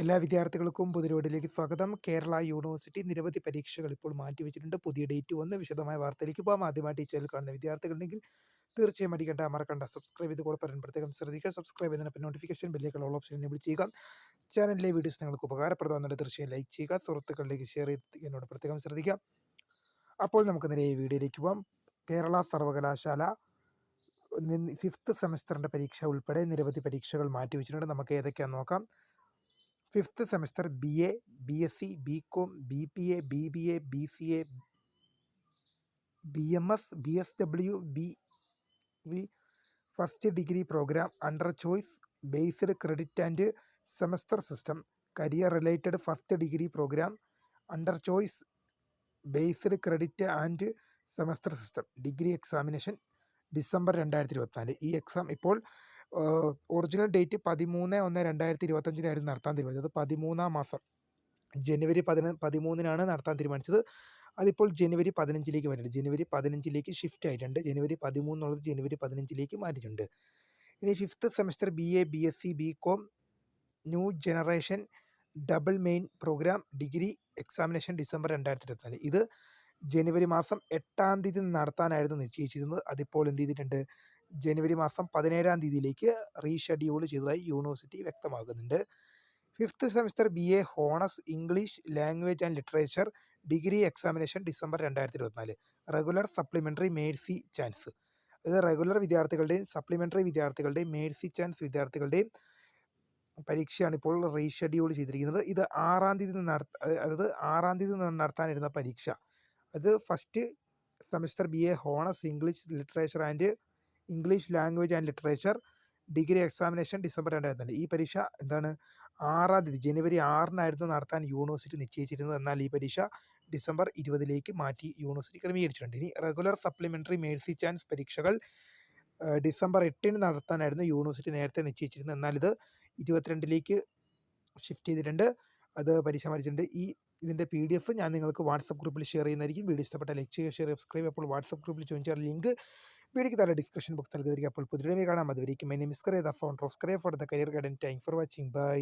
എല്ലാ വിദ്യാർത്ഥികൾക്കും പുതിരോഡിലേക്ക് സ്വാഗതം. കേരള യൂണിവേഴ്സിറ്റി നിരവധി പരീക്ഷകൾ ഇപ്പോൾ മാറ്റിവെച്ചിട്ടുണ്ട്. പുതിയ ഡേറ്റ് വന്ന് വിശദമായ വാർത്തയിലേക്ക് പോകാം ആദ്യമായിട്ട് ഈ ചാനൽ കാണുന്ന വിദ്യാർത്ഥികളുണ്ടെങ്കിൽ തീർച്ചയായും അടിക്കേണ്ട മറക്കണ്ട. സബ്സ്ക്രൈബ് ചെയ്ത് കൂടെ പറയാൻ പ്രത്യേകം ശ്രദ്ധിക്കുക. സബ്സ്ക്രൈബ് ചെയ്തതിനൊപ്പം നോട്ടിഫിക്കേഷൻ ബെല്ലേക്കുള്ള ഓൾ ഓപ്ഷൻ എനേബിൾ ചെയ്യുക. ചാനലിലെ വീഡിയോസ് നിങ്ങൾക്ക് ഉപകാരപ്രദമാകുന്നുണ്ട്. തീർച്ചയായും ലൈക്ക് ചെയ്യുക. സുഹൃത്തുക്കളിലേക്ക് ഷെയർ ചെയ്ത് എന്നോട് പ്രത്യേകം ശ്രദ്ധിക്കുക. അപ്പോൾ നമുക്ക് നേരെ ഈ വീഡിയോയിലേക്ക് പോകാം കേരള സർവകലാശാല ഫിഫ്ത്ത് സെമസ്റ്ററിന്റെ പരീക്ഷ ഉൾപ്പെടെ നിരവധി പരീക്ഷകൾ മാറ്റിവെച്ചിട്ടുണ്ട്. നമുക്ക് ഏതൊക്കെയാണെന്ന് നോക്കാം. Fifth semester B A B S C B com B P A B B A B C A B M S B S W B V first degree programme under choice based credit and semester system career related first degree programme under choice based credit and semester system degree examination December രണ്ടായിരത്തി ഇരുപത്തിനാല്. ഈ exam ഇപ്പോൾ original date പതിമൂന്ന് ഒന്ന് രണ്ടായിരത്തി ഇരുപത്തഞ്ചിനായിരുന്നു നടത്താൻ തീരുമാനിച്ചത്. പതിമൂന്നാം മാസം. ജനുവരി പതിന പതിമൂന്നിനാണ് നടത്താൻ തീരുമാനിച്ചത്. അതിപ്പോൾ ജനുവരി പതിനഞ്ചിലേക്ക് മാറ്റിയിട്ടുണ്ട് ജനുവരി പതിനഞ്ചിലേക്ക് ഷിഫ്റ്റ് ആയിട്ടുണ്ട്. ജനുവരി പതിമൂന്നുള്ളത് ജനുവരി പതിനഞ്ചിലേക്ക് മാറ്റിയിട്ടുണ്ട്. ഇനി fifth semester B A B S C B com new generation double main programme degree examination December രണ്ടായിരത്തി ഇരുപത്തിനാല് ഇത് ജനുവരി മാസം എട്ടാം തീയതി നടത്താനായിരുന്നു നിശ്ചയിച്ചിരുന്നത്. അതിപ്പോൾ എന്ത് ചെയ്തിട്ടുണ്ട്? ജനുവരി മാസം പതിനേഴാം തീയതിയിലേക്ക് റീഷെഡ്യൂൾ ചെയ്തതായി university വ്യക്തമാകുന്നുണ്ട് fifth semester B A honours English language and literature degree examination December രണ്ടായിരത്തി ഇരുപത്തിനാല് റെഗുലർ സപ്ലിമെന്ററി മേഴ്സി ചാൻസ്. അതായത് റെഗുലർ വിദ്യാർത്ഥികളുടെയും സപ്ലിമെന്ററി വിദ്യാർത്ഥികളുടെയും മേഴ്സി ചാൻസ് വിദ്യാർത്ഥികളുടെയും പരീക്ഷയാണ് ഇപ്പോൾ റീഷെഡ്യൂൾ ചെയ്തിരിക്കുന്നത്. ഇത് ആറാം തീയതി നടത്ത അതായത് ആറാം തീയതി നടത്താനിരുന്ന പരീക്ഷ. അത് first semester B A honours English literature and English language and literature degree examination December രണ്ടായിരത്തി ഈ പരീക്ഷ എന്താണ്? ആറാം തീയതി ജനുവരി ആറിനായിരുന്നു നടത്താൻ യൂണിവേഴ്സിറ്റി നിശ്ചയിച്ചിരുന്നത്. എന്നാൽ ഈ പരീക്ഷ ഡിസംബർ ഇരുപതിലേക്ക് മാറ്റി യൂണിവേഴ്സിറ്റി ക്രമീകരിച്ചിട്ടുണ്ട്. ഇനി റെഗുലർ സപ്ലിമെന്ററി മേഴ്സി ചാൻസ് പരീക്ഷകൾ ഡിസംബർ എട്ടിന് നടത്താനായിരുന്നു യൂണിവേഴ്സിറ്റി നേരത്തെ നിശ്ചയിച്ചിരുന്നത്. എന്നാൽ ഇത് ഇരുപത്തിരണ്ടിലേക്ക് ഷിഫ്റ്റ് ചെയ്തിട്ടുണ്ട്. അത് പരീക്ഷ മാറിച്ചിട്ടുണ്ട് ഈ ഇതിന്റെ പി ഡി എഫ് ഞാൻ നിങ്ങൾക്ക് വാട്സപ്പ് ഗ്രൂപ്പിൽ ഷെയർ ചെയ്യുന്നതായിരിക്കും. വീഡിയോ ഇഷ്ടപ്പെട്ട ലൈക്ക് ചെയ്യുക ഷെയർ സബ്സ്ക്രൈബ് അപ്പോൾ വാട്സപ്പ് ഗ്രൂപ്പിൽ ജോയിൻ ചെയ്യാൻ ലിങ്ക് വീഡിയോക്ക് താഴെ ഡിസ്കഷൻ ബോക്സ് നൽകിയിരിക്കും. അപ്പോൾ പുതിയ കാണാം. അതുവരെയും my name is Kariya the founder of Kariya for the career guidance thank for watching bye